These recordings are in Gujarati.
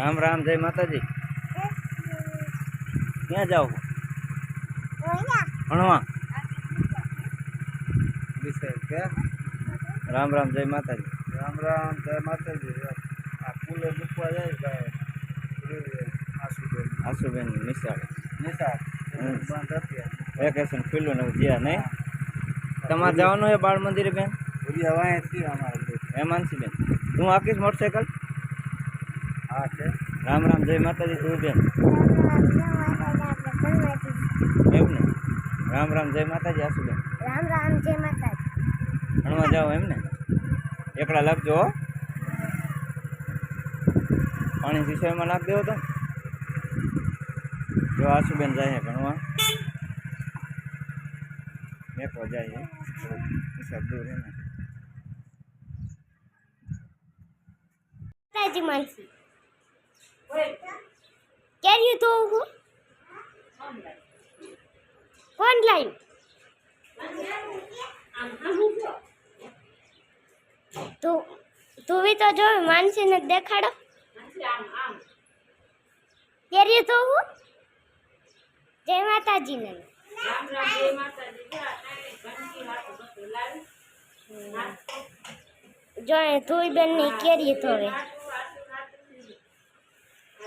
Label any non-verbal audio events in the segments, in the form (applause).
રામ રામ જય માતાજી. ક્યાં જાઓ? ભણવા? રામ રામ જય માતાજી. રામ રામ જય માતાજી. આ ફૂલે મૂકવા જાય ભાઈ. આશુબેન આશુબેન નિશાળ. નિશાળ. વેકેશન ખુલ્લું ને જ્યાં નહીં તમારે જવાનું છે બાળ મંદિરે બેન? ભૂલિયા વાંહે થી અમારે. બે. બેન હું હા છે રામ રામ જય માતાજી તું બેન એમ ને રામ રામ જય માતાજી આશુબેન રામ રામ જય માતાજી ભણવા જાઓ એમ ને એકલા લાગજો હો પાણી શીશામાં નાખ દેવો તો જો આશુબેન જાય છે ભણવા મેકો જાય છે થોડુંક હિસાબ દૂર છે ને માતાજી માનસી કેરી તો હું કોણ લાઈન તું તું બી તો જો માનસીને દેખાડો કેરી તો હું જય માતાજી ને જો તું બેન ની કેરી તો હવે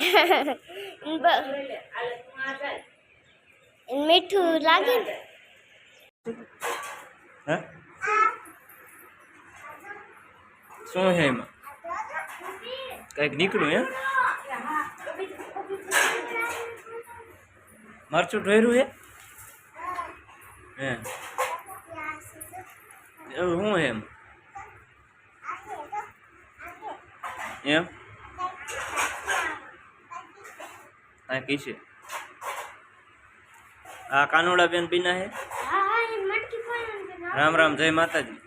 (laughs) મીઠું લાગે ને? શું છે એમાં? કંઈક નીકળ્યું એમ? મરચું ઢોર્યું હે? હે. એવું શું એમ? એમ? આ કી છે આ કાનુડા બેન બીના છે હા હા એ મટકી કોણ રામ રામ જય માતાજી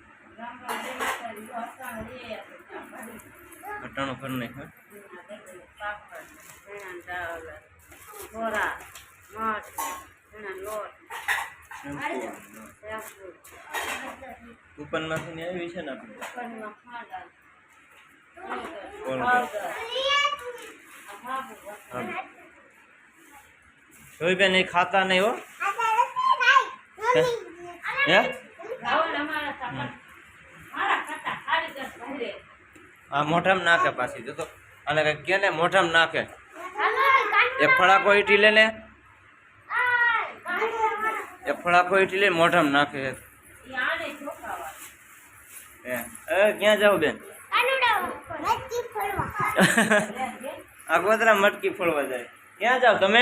અટાણું ઘર નહીં હા કૂપનમાંથી ને આવી છે ને આપણે કોલ કર. હા. જોઈ બેન એ ખાતા નહીં હો. હે? મોઢામાં નાખે પાછી જોતો અને કંઈક કે ને મોઢામાં નાખે. એક ફળાકો ઈટી લે ને. એક ફળાકો ઈટી લે મોઢામાં નાખે. એ ક્યાં જાવ બેન? (laughs) આ ગોદરા મટકી ફોડવા જાય. ક્યાં જાવ તમે?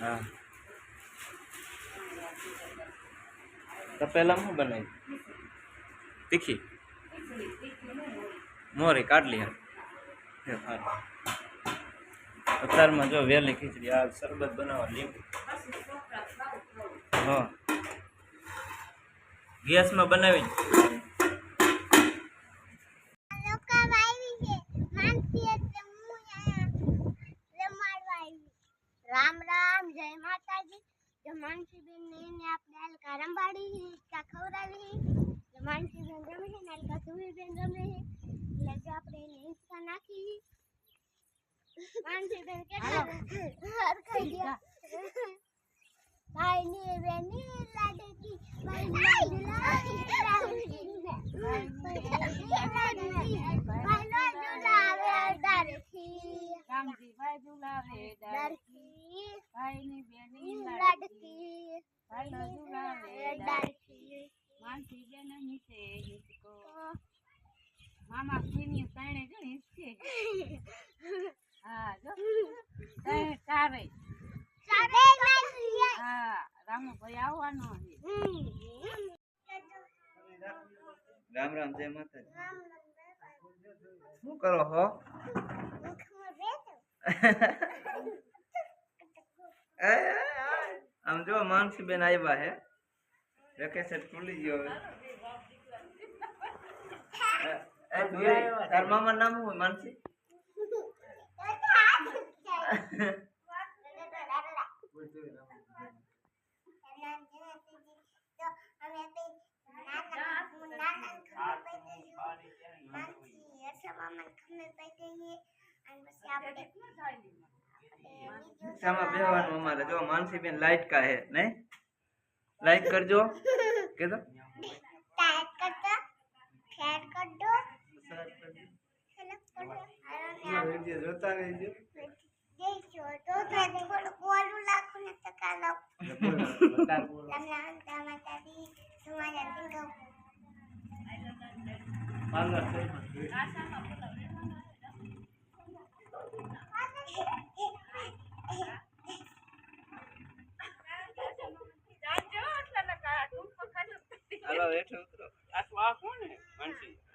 હા. તપેલા શું બનાવી તીખી? મોરી કાઢલી હા. અત્યારમાં જો વહેલી ખીચડી, આ શરબત બનાવવા લીંબુ હા. ગેસમાં બનાવી માનસી બેન ને આપણે હાલ કારમ પાડી ચા ખવડાવી માનસી બેન રમે છે ને હાલ સુવી બેન રમે છે એટલે આપણે એને ઇન્સ્ટા નાખી માનસી બેન કેટલા હરખાઈ ગયા ભાઈ ની બેન ની લાડે કી ભાઈ ની લાડે ભાઈ નો જુલાવે ડરથી રામજી ભાઈ જુલાવે ડરથી ભાઈની બેની લાડકી. માનસી બેન મામા ફીની તાણે જો હિસકે હા જો. હા રામુ ભાઈ આવવાનો રામ રામ જય માતાજી. શું કરો હો? (laughs) મુખમાં બેઠો. એ, એ, એ. આમ જો માનસી બેન આવ્યા હે વેકેશન ખુલી ગયો હવે એ, એ, ધોઈ, તાર મામા નામ શું હોય માનસી રિક્ષામાં બેહવાનું અમારે જો માનસી બેન લાઈટ કા હે નહીં લાઈક કરજો કે તો વિડીયો જોતા રહેજો હાલો હેઠે ઉતરો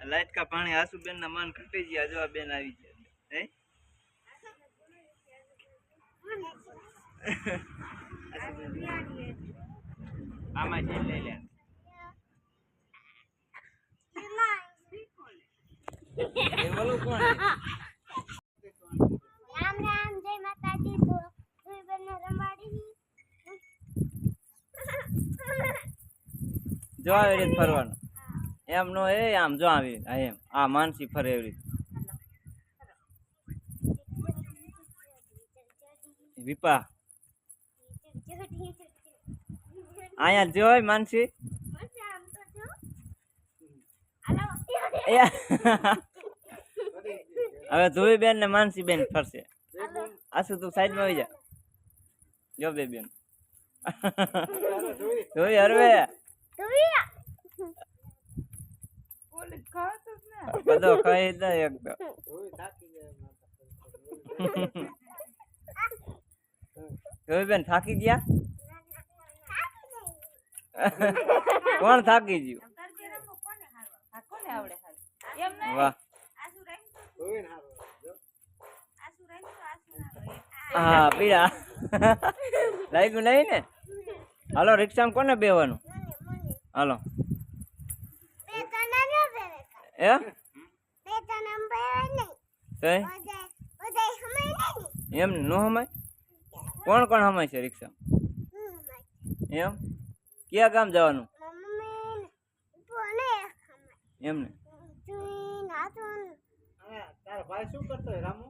લાઈટ કા પાણી આસુ બેન ના મન ખટી ગયા જો આ બેન આવી ગયા. હે? આમાં જે લઈ લે. એ બોલું કોણ રામ રામ જય માતાજી તો તું બંને રમાડી જો આવી રીતે ફરવાનું. એમ નો એ આમ જો આવી એમ. આ માનસી ફરે એવી રીતે. વિપા. અહીંયા જોય માનસી? (laughs) હવે ધોઈ બેન ને માનસી બેન ફરશે. આસુ તું સાઈડમાં આવી જા. જો બે બેન. ધોઈ હરવે બોલે ખાવ તો જ ને બધો કહી દે એકદમ. તો. ધોઈ બેન થાકી ગયા? કોણ થાકી ગયું? વાહ. હા પીડા. લાગ્યું નહીં ને? હાલો રિક્ષામાં કોને બેવાનું હાલો. એ એમ નો હમાય? કોણ કોણ હમાય છે રિક્ષા? એમ? ક્યાં ગામ જવાનું? એમ ને તારો ભાઈ શું કરતો રામુ?